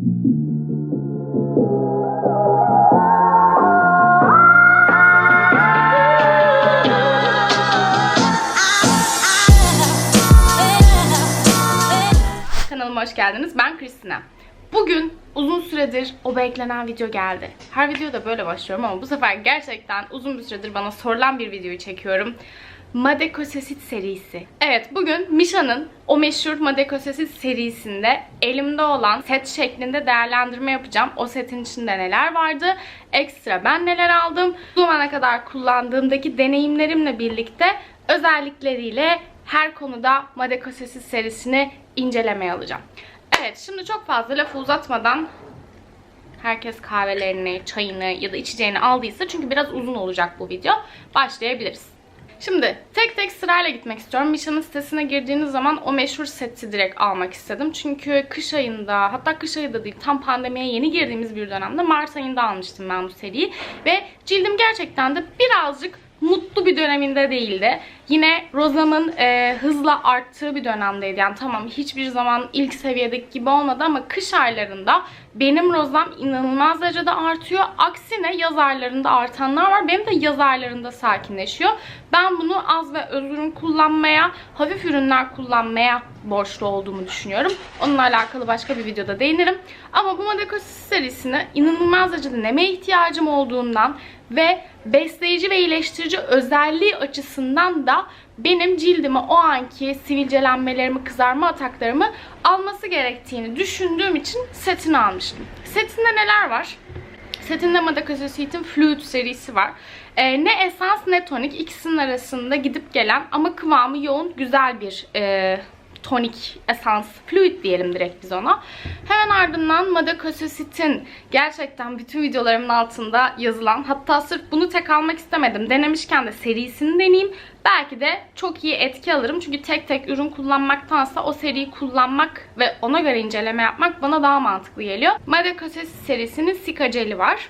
Kanalıma hoş geldiniz. Ben Kristina. Bugün uzun süredir o beklenen video geldi. Her videoda böyle başlıyorum ama bu sefer gerçekten uzun bir süredir bana sorulan bir videoyu çekiyorum. Madekosesit serisi. Evet bugün Misha'nın o meşhur Madekosesit serisinde elimde olan set şeklinde değerlendirme yapacağım. O setin içinde neler vardı? Ekstra ben neler aldım? Bu zamana kadar kullandığımdaki deneyimlerimle birlikte özellikleriyle her konuda Madekosesit serisini incelemeye alacağım. Evet şimdi çok fazla lafı uzatmadan herkes kahvelerini, çayını ya da içeceğini aldıysa çünkü biraz uzun olacak bu video. Başlayabiliriz. Şimdi tek tek sırayla gitmek istiyorum. Misha'nın sitesine girdiğiniz zaman o meşhur seti direkt almak istedim. Çünkü kış ayında hatta kış ayı da değil tam pandemiye yeni girdiğimiz bir dönemde Mart ayında almıştım ben bu seriyi. Ve cildim gerçekten de birazcık mutlu bir döneminde değildi. Yine rozamın e, hızla arttığı bir dönemdeydi. Yani tamam hiçbir zaman ilk seviyedeki gibi olmadı ama kış aylarında benim rozam inanılmaz derecede artıyor. Aksine yaz aylarında artanlar var. Benim de yaz aylarında sakinleşiyor. Ben bunu az ve öz ürün kullanmaya, hafif ürünler kullanmaya borçlu olduğumu düşünüyorum. Onunla alakalı başka bir videoda değinirim. Ama bu Madekosis serisine inanılmaz derecede neme ihtiyacım olduğundan ve besleyici ve iyileştirici özelliği açısından da benim cildime o anki sivilcelenmelerimi, kızarma ataklarımı alması gerektiğini düşündüğüm için setini almıştım. Setinde neler var? Setinde Madakososit'in Fluid serisi var. Ee, ne esans ne tonik ikisinin arasında gidip gelen ama kıvamı yoğun güzel bir e, tonik esans fluid diyelim direkt biz ona. Hemen ardından Madakososit'in gerçekten bütün videolarımın altında yazılan hatta sırf bunu tek almak istemedim. Denemişken de serisini deneyeyim. Belki de çok iyi etki alırım. Çünkü tek tek ürün kullanmaktansa o seriyi kullanmak ve ona göre inceleme yapmak bana daha mantıklı geliyor. Madakososit serisinin Sika Jeli var.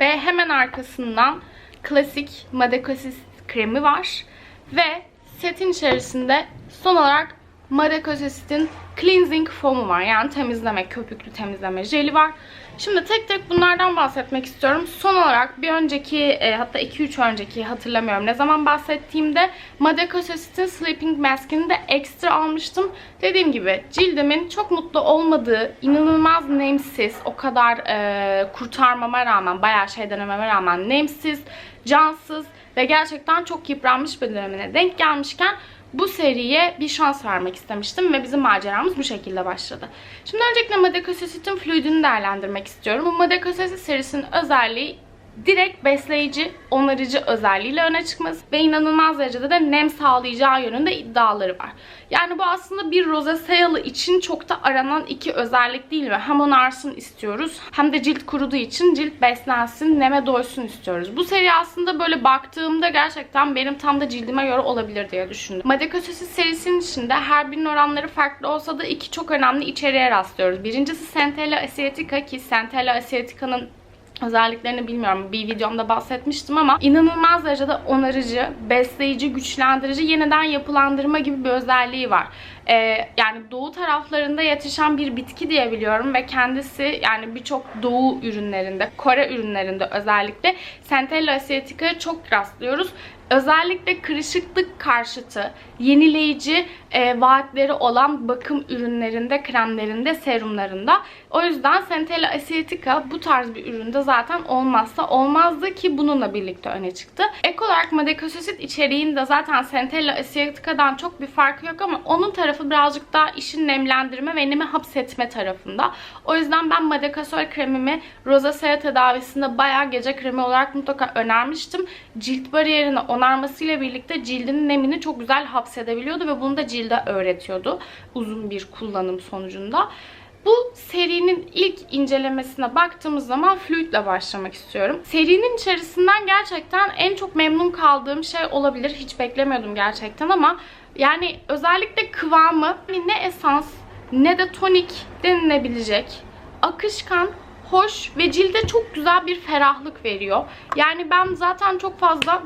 Ve hemen arkasından klasik Madakosis kremi var. Ve setin içerisinde son olarak Madakosis'in cleansing foam'u var. Yani temizleme, köpüklü temizleme jeli var. Şimdi tek tek bunlardan bahsetmek istiyorum. Son olarak bir önceki e, hatta 2-3 önceki hatırlamıyorum ne zaman bahsettiğimde Madakosis'in sleeping mask'ini de ekstra almıştım. Dediğim gibi cildimin çok mutlu olmadığı, inanılmaz nemsiz, o kadar e, kurtarmama rağmen, bayağı şey denememe rağmen nemsiz, cansız ve gerçekten çok yıpranmış bir dönemine denk gelmişken bu seriye bir şans vermek istemiştim ve bizim maceramız bu şekilde başladı. Şimdi öncelikle Madakosisit'in fluidini değerlendirmek istiyorum. Bu Madakosis serisinin özelliği direkt besleyici, onarıcı özelliğiyle öne çıkması ve inanılmaz derecede de nem sağlayacağı yönünde iddiaları var. Yani bu aslında bir rozacealı için çok da aranan iki özellik değil mi? Hem onarsın istiyoruz hem de cilt kuruduğu için cilt beslensin, neme doysun istiyoruz. Bu seri aslında böyle baktığımda gerçekten benim tam da cildime göre olabilir diye düşündüm. Madakosisi serisinin içinde her birinin oranları farklı olsa da iki çok önemli içeriğe rastlıyoruz. Birincisi Centella asiatica ki Centella asiatica'nın özelliklerini bilmiyorum. Bir videomda bahsetmiştim ama inanılmaz derecede onarıcı, besleyici, güçlendirici, yeniden yapılandırma gibi bir özelliği var. Ee, yani doğu taraflarında yetişen bir bitki diyebiliyorum ve kendisi yani birçok doğu ürünlerinde, Kore ürünlerinde özellikle Centella asiatica'ya çok rastlıyoruz. Özellikle kırışıklık karşıtı, yenileyici e, vaatleri olan bakım ürünlerinde, kremlerinde, serumlarında. O yüzden Centella asiatica bu tarz bir üründe zaten olmazsa olmazdı ki bununla birlikte öne çıktı. Ek olarak Madakossit içeriğinde zaten Centella asiatica'dan çok bir farkı yok ama onun tarafı birazcık daha işin nemlendirme ve nemi hapsetme tarafında. O yüzden ben Madakosol kremimi rosacea tedavisinde bayağı gece kremi olarak mutlaka önermiştim. Cilt bariyerini onarmasıyla birlikte cildinin nemini çok güzel hapsedebiliyordu ve bunu da cilde öğretiyordu uzun bir kullanım sonucunda. Bu serinin ilk incelemesine baktığımız zaman fluidle başlamak istiyorum. Serinin içerisinden gerçekten en çok memnun kaldığım şey olabilir. Hiç beklemiyordum gerçekten ama yani özellikle kıvamı ne esans ne de tonik denilebilecek akışkan hoş ve cilde çok güzel bir ferahlık veriyor. Yani ben zaten çok fazla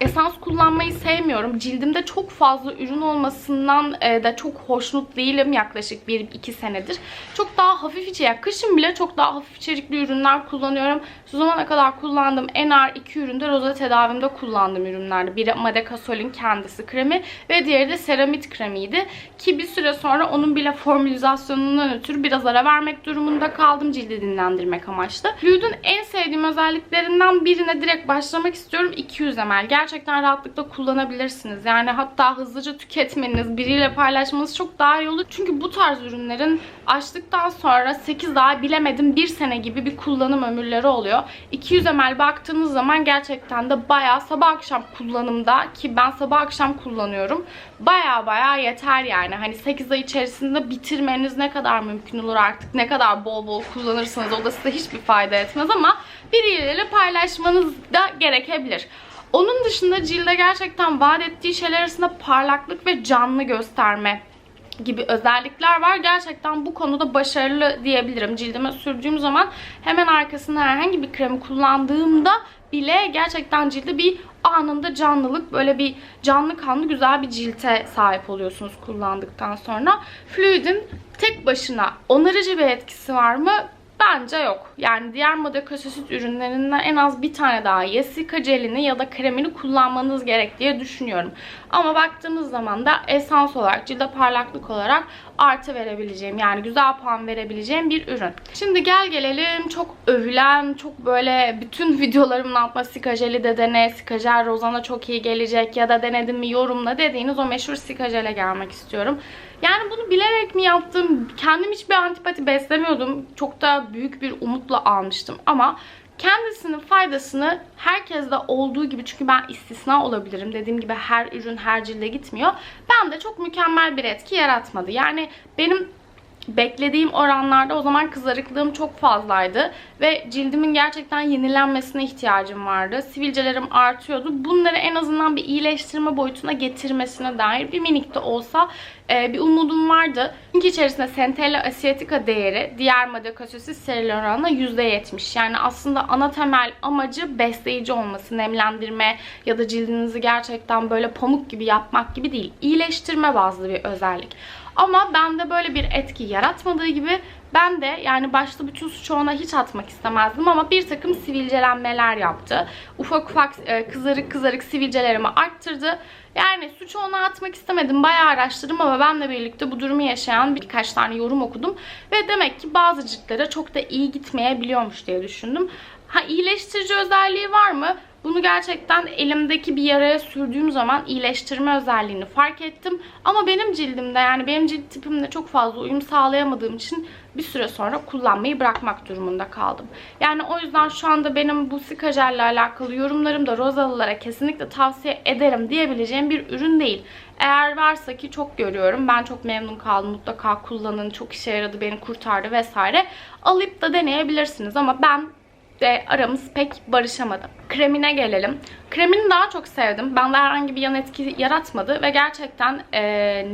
esans kullanmayı sevmiyorum. Cildimde çok fazla ürün olmasından e, da çok hoşnut değilim yaklaşık 1-2 senedir. Çok daha hafif içerik. Kışın bile çok daha hafif içerikli ürünler kullanıyorum. Şu zamana kadar kullandığım en ağır iki üründe roza tedavimde kullandığım ürünlerdi. Biri Madekasol'in kendisi kremi ve diğeri de seramit kremiydi. Ki bir süre sonra onun bile formülizasyonundan ötürü biraz ara vermek durumunda kaldım cildi dinlendirmek amaçlı. Fluid'in en sevdiğim özelliklerinden birine direkt başlamak istiyorum. 200 ml. Gerçekten rahatlıkla kullanabilirsiniz. Yani hatta hızlıca tüketmeniz, biriyle paylaşmanız çok daha iyi olur. Çünkü bu tarz ürünlerin açtıktan sonra 8 daha bilemedim 1 sene gibi bir kullanım ömürleri oluyor. 200 ml baktığınız zaman gerçekten de bayağı sabah akşam kullanımda ki ben sabah akşam kullanıyorum. Bayağı bayağı yeter yani. Hani 8 ay içerisinde bitirmeniz ne kadar mümkün olur artık. Ne kadar bol bol kullanırsanız o da size hiçbir fayda etmez ama biriyle paylaşmanız da gerekebilir. Onun dışında cilde gerçekten vaat ettiği şeyler arasında parlaklık ve canlı gösterme gibi özellikler var. Gerçekten bu konuda başarılı diyebilirim. Cildime sürdüğüm zaman hemen arkasında herhangi bir kremi kullandığımda bile gerçekten cilde bir anında canlılık, böyle bir canlı kanlı güzel bir cilte sahip oluyorsunuz kullandıktan sonra. Fluid'in tek başına onarıcı bir etkisi var mı? Bence yok. Yani diğer Madakasosit ürünlerinden en az bir tane daha ya sika jelini ya da kremini kullanmanız gerek diye düşünüyorum. Ama baktığımız zaman da esans olarak, cilde parlaklık olarak artı verebileceğim yani güzel puan verebileceğim bir ürün. Şimdi gel gelelim çok övülen, çok böyle bütün videolarımın altına sika jeli de dene, sika jel rozana çok iyi gelecek ya da denedim mi yorumla dediğiniz o meşhur sika jele gelmek istiyorum. Yani bunu bilerek mi yaptım? Kendim hiçbir antipati beslemiyordum. Çok da büyük bir umutla almıştım. Ama kendisinin faydasını herkeste olduğu gibi çünkü ben istisna olabilirim. Dediğim gibi her ürün her cilde gitmiyor. Ben de çok mükemmel bir etki yaratmadı. Yani benim beklediğim oranlarda o zaman kızarıklığım çok fazlaydı. Ve cildimin gerçekten yenilenmesine ihtiyacım vardı. Sivilcelerim artıyordu. Bunları en azından bir iyileştirme boyutuna getirmesine dair bir minik de olsa e, bir umudum vardı. Çünkü içerisinde Centella asiatica değeri diğer Madakasosis serili oranla %70. Yani aslında ana temel amacı besleyici olması, nemlendirme ya da cildinizi gerçekten böyle pamuk gibi yapmak gibi değil. İyileştirme bazlı bir özellik. Ama bende böyle bir etki yaratmadığı gibi ben de yani başta bütün suçu ona hiç atmak istemezdim ama bir takım sivilcelenmeler yaptı. Ufak ufak e, kızarık kızarık sivilcelerimi arttırdı. Yani suçu ona atmak istemedim. Bayağı araştırdım ama benle birlikte bu durumu yaşayan birkaç tane yorum okudum. Ve demek ki bazı ciltlere çok da iyi gitmeyebiliyormuş diye düşündüm. Ha iyileştirici özelliği var mı? Bunu gerçekten elimdeki bir yaraya sürdüğüm zaman iyileştirme özelliğini fark ettim. Ama benim cildimde yani benim cilt tipimle çok fazla uyum sağlayamadığım için bir süre sonra kullanmayı bırakmak durumunda kaldım. Yani o yüzden şu anda benim bu sikajelle alakalı yorumlarım da rozalılara kesinlikle tavsiye ederim diyebileceğim bir ürün değil. Eğer varsa ki çok görüyorum. Ben çok memnun kaldım. Mutlaka kullanın. Çok işe yaradı. Beni kurtardı vesaire. Alıp da deneyebilirsiniz. Ama ben de aramız pek barışamadı. Kremine gelelim. Kremini daha çok sevdim. Bende herhangi bir yan etki yaratmadı ve gerçekten e,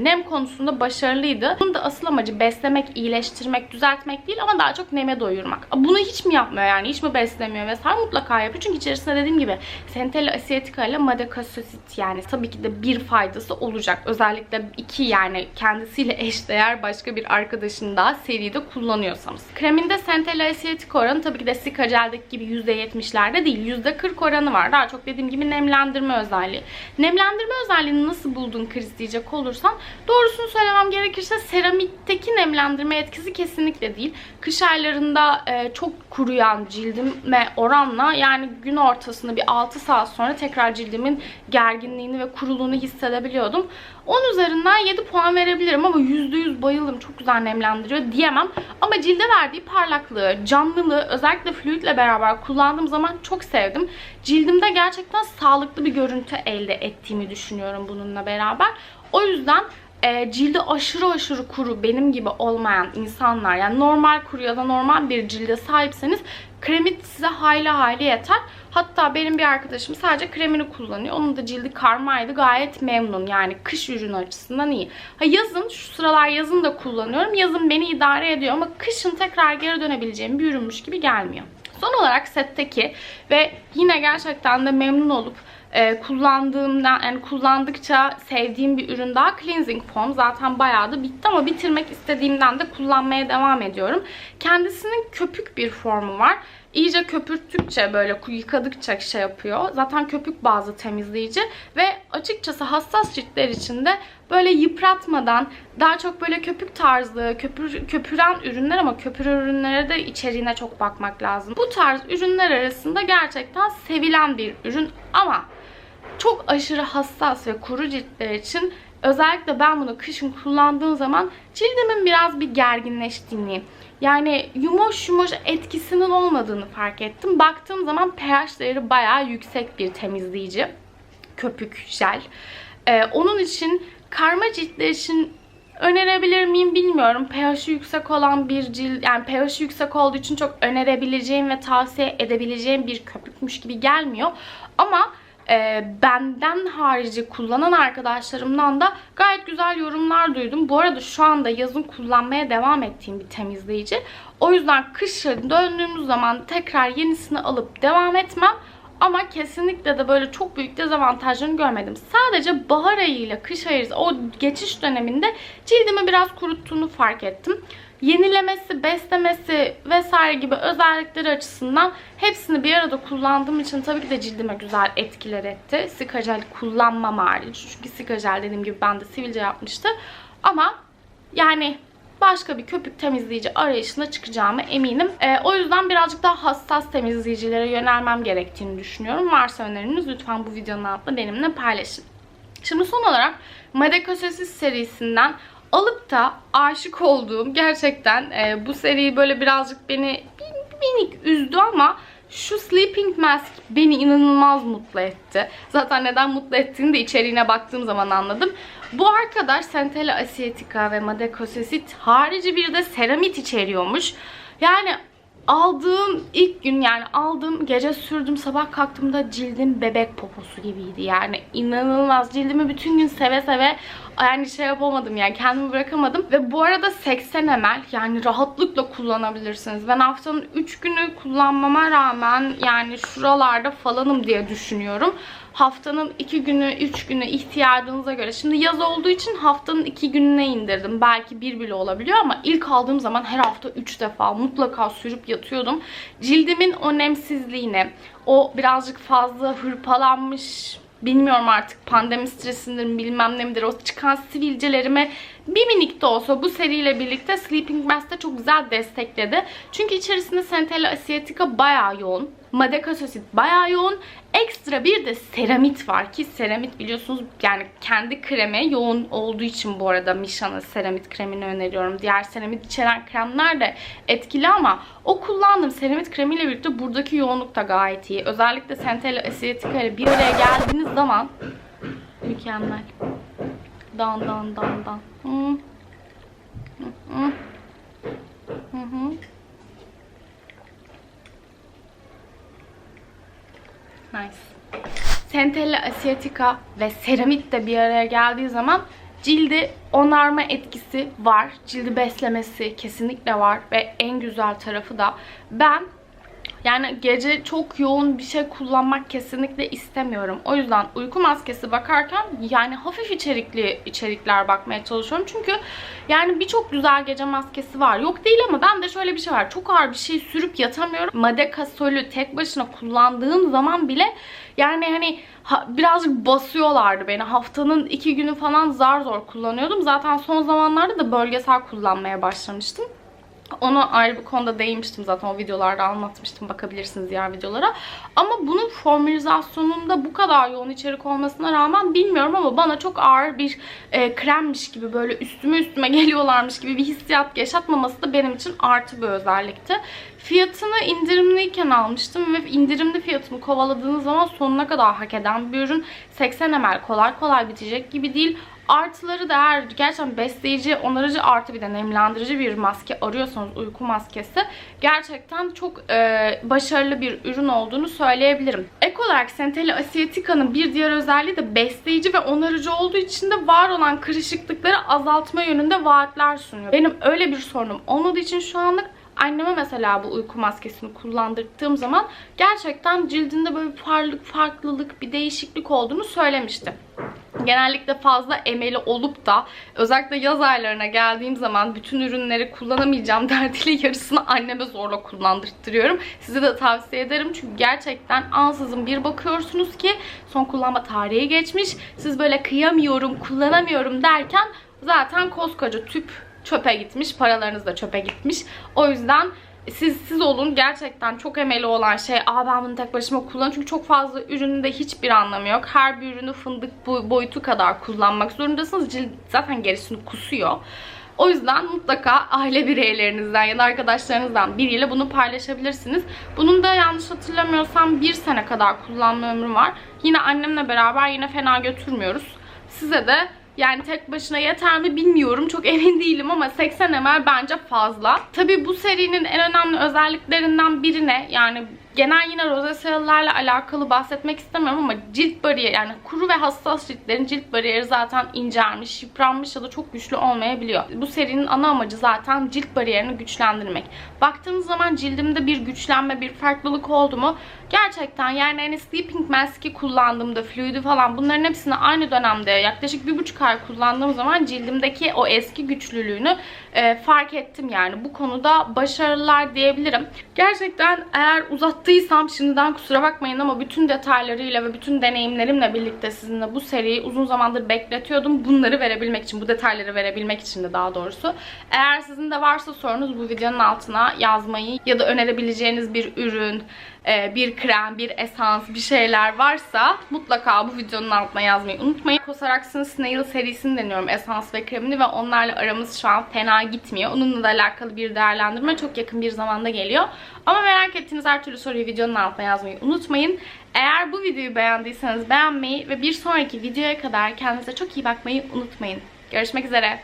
nem konusunda başarılıydı. Bunun da asıl amacı beslemek, iyileştirmek, düzeltmek değil ama daha çok neme doyurmak. Bunu hiç mi yapmıyor yani? Hiç mi beslemiyor vesaire? Mutlaka yapıyor. Çünkü içerisinde dediğim gibi Centella asiatica ile Madacasocit yani tabii ki de bir faydası olacak. Özellikle iki yani kendisiyle eşdeğer başka bir arkadaşın daha seride kullanıyorsanız. Kreminde Centella asiatica oranı tabii ki de Cicagel'deki gibi %70'lerde değil. %40 oranı var. Daha çok dediğim gibi nemlendirme özelliği. Nemlendirme özelliğini nasıl buldun Kriz diyecek olursan doğrusunu söylemem gerekirse seramikteki nemlendirme etkisi kesinlikle değil. Kış aylarında e, çok kuruyan cildime oranla yani gün ortasında bir 6 saat sonra tekrar cildimin gerginliğini ve kuruluğunu hissedebiliyordum. 10 üzerinden 7 puan verebilirim ama %100 bayıldım. Çok güzel nemlendiriyor diyemem. Ama cilde verdiği parlaklığı, canlılığı özellikle fluidle beraber kullandığım zaman çok sevdim. Cildimde gerçekten sağlıklı bir görüntü elde ettiğimi düşünüyorum bununla beraber. O yüzden e, cildi aşırı aşırı kuru benim gibi olmayan insanlar yani normal kuru ya da normal bir cilde sahipseniz kremit size hayli hayli yeter. Hatta benim bir arkadaşım sadece kremini kullanıyor. Onun da cildi karmaydı. Gayet memnun. Yani kış ürünü açısından iyi. Ha yazın şu sıralar yazın da kullanıyorum. Yazın beni idare ediyor ama kışın tekrar geri dönebileceğim bir ürünmüş gibi gelmiyor. Son olarak setteki ve yine gerçekten de memnun olup e, kullandığımdan yani kullandıkça sevdiğim bir ürün daha cleansing foam. Zaten bayağı da bitti ama bitirmek istediğimden de kullanmaya devam ediyorum. Kendisinin köpük bir formu var. İyice köpürttükçe böyle yıkadıkça şey yapıyor. Zaten köpük bazlı temizleyici ve açıkçası hassas ciltler için de böyle yıpratmadan daha çok böyle köpük tarzı, köpür, köpüren ürünler ama köpür ürünlere de içeriğine çok bakmak lazım. Bu tarz ürünler arasında gerçekten sevilen bir ürün ama çok aşırı hassas ve kuru ciltler için özellikle ben bunu kışın kullandığım zaman cildimin biraz bir gerginleştiğini yani yumuş yumuş etkisinin olmadığını fark ettim. Baktığım zaman pH değeri bayağı yüksek bir temizleyici. Köpük jel. Ee, onun için karma ciltler için önerebilir miyim bilmiyorum. pH'i yüksek olan bir cilt, yani pH'i yüksek olduğu için çok önerebileceğim ve tavsiye edebileceğim bir köpükmüş gibi gelmiyor. Ama e, benden harici kullanan arkadaşlarımdan da gayet güzel yorumlar duydum. Bu arada şu anda yazın kullanmaya devam ettiğim bir temizleyici. O yüzden kışın döndüğümüz zaman tekrar yenisini alıp devam etmem. Ama kesinlikle de böyle çok büyük dezavantajlarını görmedim. Sadece bahar ayıyla kış ayı o geçiş döneminde cildimi biraz kuruttuğunu fark ettim yenilemesi, beslemesi vesaire gibi özellikleri açısından hepsini bir arada kullandığım için tabii ki de cildime güzel etkiler etti. Sikajel kullanmam hariç. Çünkü sikajel dediğim gibi ben de sivilce yapmıştı. Ama yani başka bir köpük temizleyici arayışına çıkacağımı eminim. E, o yüzden birazcık daha hassas temizleyicilere yönelmem gerektiğini düşünüyorum. Varsa öneriniz lütfen bu videonun altında benimle paylaşın. Şimdi son olarak Madekasosis serisinden alıp da aşık olduğum gerçekten e, bu seriyi böyle birazcık beni minik üzdü ama şu Sleeping Mask beni inanılmaz mutlu etti. Zaten neden mutlu ettiğini de içeriğine baktığım zaman anladım. Bu arkadaş Centella Asiatica ve Madecosesit harici bir de seramit içeriyormuş. Yani aldığım ilk gün yani aldığım gece sürdüm sabah kalktığımda cildim bebek poposu gibiydi yani inanılmaz cildimi bütün gün seve seve yani şey yapamadım yani kendimi bırakamadım. Ve bu arada 80 ml yani rahatlıkla kullanabilirsiniz. Ben haftanın 3 günü kullanmama rağmen yani şuralarda falanım diye düşünüyorum. Haftanın 2 günü 3 günü ihtiyacınıza göre. Şimdi yaz olduğu için haftanın 2 gününe indirdim. Belki bir bile olabiliyor ama ilk aldığım zaman her hafta 3 defa mutlaka sürüp yatıyordum. Cildimin o nemsizliğine o birazcık fazla hırpalanmış bilmiyorum artık pandemi stresindir bilmem ne midir. O çıkan sivilcelerime bir minik de olsa bu seriyle birlikte Sleeping Mask'te çok güzel destekledi. Çünkü içerisinde Centella Asiatica bayağı yoğun. Madekasosit bayağı yoğun. Ekstra bir de seramit var ki seramit biliyorsunuz yani kendi kremi yoğun olduğu için bu arada Misha'nın seramit kremini öneriyorum. Diğer seramit içeren kremler de etkili ama o kullandığım seramit kremiyle birlikte buradaki yoğunluk da gayet iyi. Özellikle Centella Asiatica ile bir araya geldiğiniz zaman mükemmel. Dan dan dan dan. Hı. Hı hı. Hı. Nice. Centella Asiatica ve seramit de bir araya geldiği zaman cildi onarma etkisi var. Cildi beslemesi kesinlikle var ve en güzel tarafı da ben yani gece çok yoğun bir şey kullanmak kesinlikle istemiyorum. O yüzden uyku maskesi bakarken yani hafif içerikli içerikler bakmaya çalışıyorum. Çünkü yani birçok güzel gece maskesi var. Yok değil ama ben de şöyle bir şey var. Çok ağır bir şey sürüp yatamıyorum. Madekasolü tek başına kullandığım zaman bile yani hani ha, birazcık basıyorlardı beni. Haftanın iki günü falan zar zor kullanıyordum. Zaten son zamanlarda da bölgesel kullanmaya başlamıştım. Onu ayrı bir konuda değinmiştim zaten o videolarda anlatmıştım. Bakabilirsiniz diğer videolara. Ama bunun formülizasyonunda bu kadar yoğun içerik olmasına rağmen bilmiyorum ama bana çok ağır bir e, kremmiş gibi böyle üstüme üstüme geliyorlarmış gibi bir hissiyat yaşatmaması da benim için artı bir özellikti. Fiyatını indirimliyken almıştım ve indirimli fiyatını kovaladığınız zaman sonuna kadar hak eden bir ürün. 80 ml kolay kolay bitecek gibi değil. Artıları da eğer gerçekten besleyici, onarıcı artı bir de nemlendirici bir maske arıyorsanız uyku maskesi gerçekten çok e, başarılı bir ürün olduğunu söyleyebilirim. Ek olarak Centella Asiatica'nın bir diğer özelliği de besleyici ve onarıcı olduğu için de var olan kırışıklıkları azaltma yönünde vaatler sunuyor. Benim öyle bir sorunum olmadığı için şu anlık Anneme mesela bu uyku maskesini kullandırdığım zaman gerçekten cildinde böyle bir farlılık, farklılık, bir değişiklik olduğunu söylemişti genellikle fazla emeli olup da özellikle yaz aylarına geldiğim zaman bütün ürünleri kullanamayacağım derdiyle yarısını anneme zorla kullandırtırıyorum. Size de tavsiye ederim çünkü gerçekten ansızın bir bakıyorsunuz ki son kullanma tarihi geçmiş. Siz böyle kıyamıyorum, kullanamıyorum derken zaten koskoca tüp çöpe gitmiş, paralarınız da çöpe gitmiş. O yüzden siz siz olun gerçekten çok emeli olan şey aa ben bunu tek başıma kullan çünkü çok fazla üründe hiçbir anlamı yok. Her bir ürünü fındık boyutu kadar kullanmak zorundasınız. Cilt zaten gerisini kusuyor. O yüzden mutlaka aile bireylerinizden ya da arkadaşlarınızdan biriyle bunu paylaşabilirsiniz. Bunun da yanlış hatırlamıyorsam bir sene kadar kullanma ömrü var. Yine annemle beraber yine fena götürmüyoruz. Size de yani tek başına yeter mi bilmiyorum. Çok emin değilim ama 80 ml bence fazla. Tabii bu serinin en önemli özelliklerinden birine yani genel yine rozeseyalarla alakalı bahsetmek istemiyorum ama cilt bariyeri yani kuru ve hassas ciltlerin cilt bariyeri zaten incelmiş, yıpranmış ya da çok güçlü olmayabiliyor. Bu serinin ana amacı zaten cilt bariyerini güçlendirmek. Baktığınız zaman cildimde bir güçlenme, bir farklılık oldu mu? Gerçekten yani hani sleeping mask'i kullandığımda, fluidi falan bunların hepsini aynı dönemde yaklaşık bir buçuk ay kullandığım zaman cildimdeki o eski güçlülüğünü e, fark ettim yani. Bu konuda başarılar diyebilirim. Gerçekten eğer uzattıysam şimdiden kusura bakmayın ama bütün detaylarıyla ve bütün deneyimlerimle birlikte sizinle bu seriyi uzun zamandır bekletiyordum. Bunları verebilmek için, bu detayları verebilmek için de daha doğrusu. Eğer sizin de varsa sorunuz bu videonun altına yazmayı ya da önerebileceğiniz bir ürün, bir krem, bir esans, bir şeyler varsa mutlaka bu videonun altına yazmayı unutmayın. Cosrx'ın Snail serisini deniyorum esans ve kremini ve onlarla aramız şu an fena gitmiyor. Onunla da alakalı bir değerlendirme çok yakın bir zamanda geliyor. Ama merak ettiğiniz her türlü soruyu videonun altına yazmayı unutmayın. Eğer bu videoyu beğendiyseniz beğenmeyi ve bir sonraki videoya kadar kendinize çok iyi bakmayı unutmayın. Görüşmek üzere.